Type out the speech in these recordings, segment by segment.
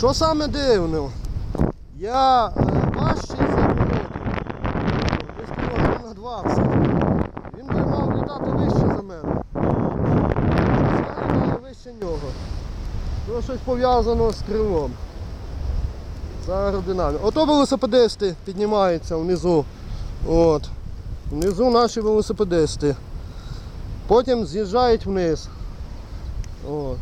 Що саме дивно? Я важчий за Володю. Десь кілограм на 20. Він би мав літати вище за мене. Я літаю вище нього. Це щось пов'язано з крилом. З аеродинамікою. Ото велосипедисти піднімаються внизу. От. Внизу наші велосипедисти. Потім з'їжджають вниз. От.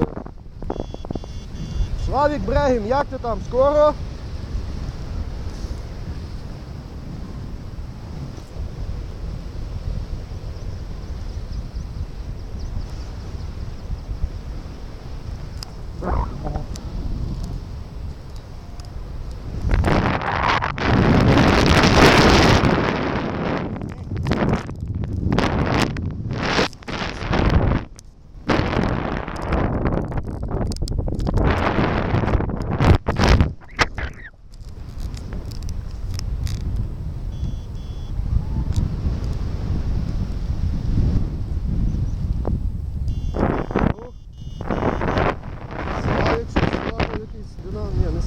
Е. Славік Брегін, як ти там? Скоро? Ну,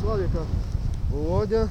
а Володя.